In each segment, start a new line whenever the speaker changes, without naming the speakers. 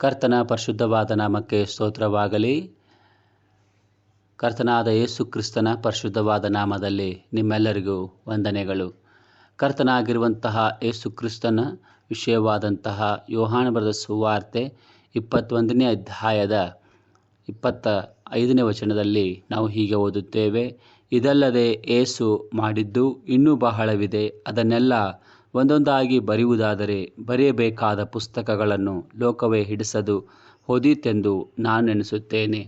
ಕರ್ತನ ಪರಿಶುದ್ಧವಾದ ನಾಮಕ್ಕೆ ಸ್ತೋತ್ರವಾಗಲಿ. ಕರ್ತನಾದ ಯೇಸು ಕ್ರಿಸ್ತನ ಪರಿಶುದ್ಧವಾದ ನಾಮದಲ್ಲಿ ನಿಮ್ಮೆಲ್ಲರಿಗೂ ವಂದನೆಗಳು. ಕರ್ತನಾಗಿರುವಂತಹ ಯೇಸು ಕ್ರಿಸ್ತನ ವಿಷಯವಾದಂತಹ ಯೋಹಾನ ಬರೆದ ಸುವಾರ್ತೆ ಇಪ್ಪತ್ತೊಂದನೇ ಅಧ್ಯಾಯದ ಇಪ್ಪತ್ತ ಐದನೇ ವಚನದಲ್ಲಿ ನಾವು ಹೀಗೆ ಓದುತ್ತೇವೆ, ಇದಲ್ಲದೆ ಏಸು ಮಾಡಿದ್ದು ಇನ್ನೂ ಬಹಳವಿದೆ, ಅದನ್ನೆಲ್ಲ ಒಂದೊಂದಾಗಿ ಬರೆಯುವುದಾದರೆ ಬರೆಯಬೇಕಾದ ಪುಸ್ತಕಗಳನ್ನು ಲೋಕವೇ ಹಿಡಿಸದು, ಹೊದೀತೆಂದು ನಾನು ಎನಿಸುತ್ತೇನೆ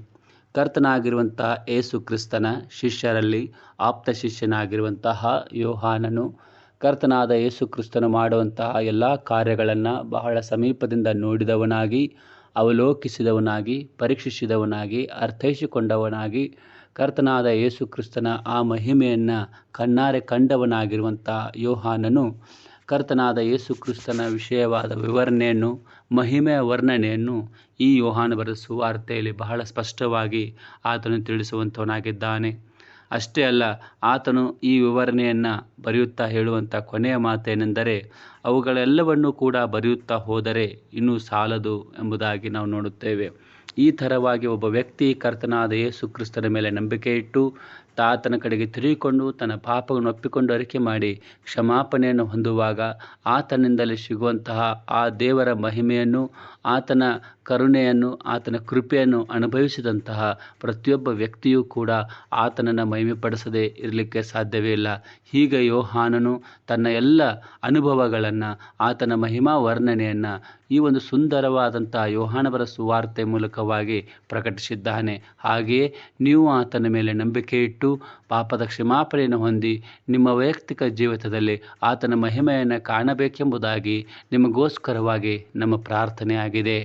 ಕರ್ತನಾಗಿರುವಂತಹ ಏಸು ಕ್ರಿಸ್ತನ ಶಿಷ್ಯರಲ್ಲಿ ಆಪ್ತ ಶಿಷ್ಯನಾಗಿರುವಂತಹ ಯೋಹಾನನು ಕರ್ತನಾದ ಯೇಸು ಕ್ರಿಸ್ತನು ಮಾಡುವಂತಹ ಎಲ್ಲ ಕಾರ್ಯಗಳನ್ನು ಬಹಳ ಸಮೀಪದಿಂದ ನೋಡಿದವನಾಗಿ, ಅವಲೋಕಿಸಿದವನಾಗಿ, ಪರೀಕ್ಷಿಸಿದವನಾಗಿ, ಅರ್ಥೈಸಿಕೊಂಡವನಾಗಿ ಕರ್ತನಾದ ಯೇಸು ಕ್ರಿಸ್ತನ ಆ ಮಹಿಮೆಯನ್ನು ಕಣ್ಣಾರೆ ಕಂಡವನಾಗಿರುವಂಥ ಯೋಹಾನನು ಕರ್ತನಾದ ಯೇಸು ಕ್ರಿಸ್ತನ ವಿಷಯವಾದ ವಿವರಣೆಯನ್ನು ಮಹಿಮೆಯ ವರ್ಣನೆಯನ್ನು ಈ ಯೋಹಾನ ಬರೆದ ಸುವಾರ್ತೆಯಲ್ಲಿ ಬಹಳ ಸ್ಪಷ್ಟವಾಗಿ ಆತನು ತಿಳಿಸುವಂಥವನಾಗಿದ್ದಾನೆ. ಅಷ್ಟೇ ಅಲ್ಲ, ಆತನು ಈ ವಿವರಣೆಯನ್ನು ಬರೆಯುತ್ತಾ ಹೇಳುವಂಥ ಕೊನೆಯ ಮಾತೇನೆಂದರೆ, ಅವುಗಳೆಲ್ಲವನ್ನೂ ಕೂಡ ಬರೆಯುತ್ತಾ ಹೋದರೆ ಇನ್ನೂ ಸಾಲದು ಎಂಬುದಾಗಿ ನಾವು ನೋಡುತ್ತೇವೆ. ಈ ಥರವಾಗಿ ಒಬ್ಬ ವ್ಯಕ್ತಿ ಕರ್ತನಾದ ಯೇಸು ಕ್ರಿಸ್ತನ ಮೇಲೆ ನಂಬಿಕೆ ಇಟ್ಟು ತಾತನ ಕಡೆಗೆ ತಿರುಗಿಕೊಂಡು ತನ್ನ ಪಾಪವನ್ನು ಒಪ್ಪಿಕೊಂಡು ಅರಿಕೆ ಮಾಡಿ ಕ್ಷಮಾಪಣೆಯನ್ನು ಹೊಂದುವಾಗ ಆತನಿಂದಲೇ ಸಿಗುವಂತಹ ಆ ದೇವರ ಮಹಿಮೆಯನ್ನು, ಆತನ ಕರುಣೆಯನ್ನು, ಆತನ ಕೃಪೆಯನ್ನು ಅನುಭವಿಸಿದಂತಹ ಪ್ರತಿಯೊಬ್ಬ ವ್ಯಕ್ತಿಯೂ ಕೂಡ ಆತನನ್ನು ಮಹಿಮೆಪಡಿಸದೆ ಇರಲಿಕ್ಕೆ ಸಾಧ್ಯವೇ ಇಲ್ಲ. ಹೀಗೆ ಯೋಹಾನನು ತನ್ನ ಎಲ್ಲ ಅನುಭವಗಳನ್ನು, ಆತನ ಮಹಿಮಾ ವರ್ಣನೆಯನ್ನು ಈ ಒಂದು ಸುಂದರವಾದಂತಹ ಯೋಹಾನವರ ಸುವಾರ್ತೆ ಮೂಲಕವಾಗಿ ಪ್ರಕಟಿಸಿದ್ದಾನೆ. ಹಾಗೆಯೇ ನೀವು ಆತನ ಮೇಲೆ ನಂಬಿಕೆ ಇಟ್ಟು ಪಾಪದ ಕ್ಷಮಾಪಣೆಯನ್ನು ಹೊಂದಿ ನಿಮ್ಮ ವೈಯಕ್ತಿಕ ಜೀವಿತದಲ್ಲಿ ಆತನ ಮಹಿಮೆಯನ್ನು ಕಾಣಬೇಕೆಂಬುದಾಗಿ ನಿಮಗೋಸ್ಕರವಾಗಿ ನಮ್ಮ ಪ್ರಾರ್ಥನೆಯಾಗಿದೆ.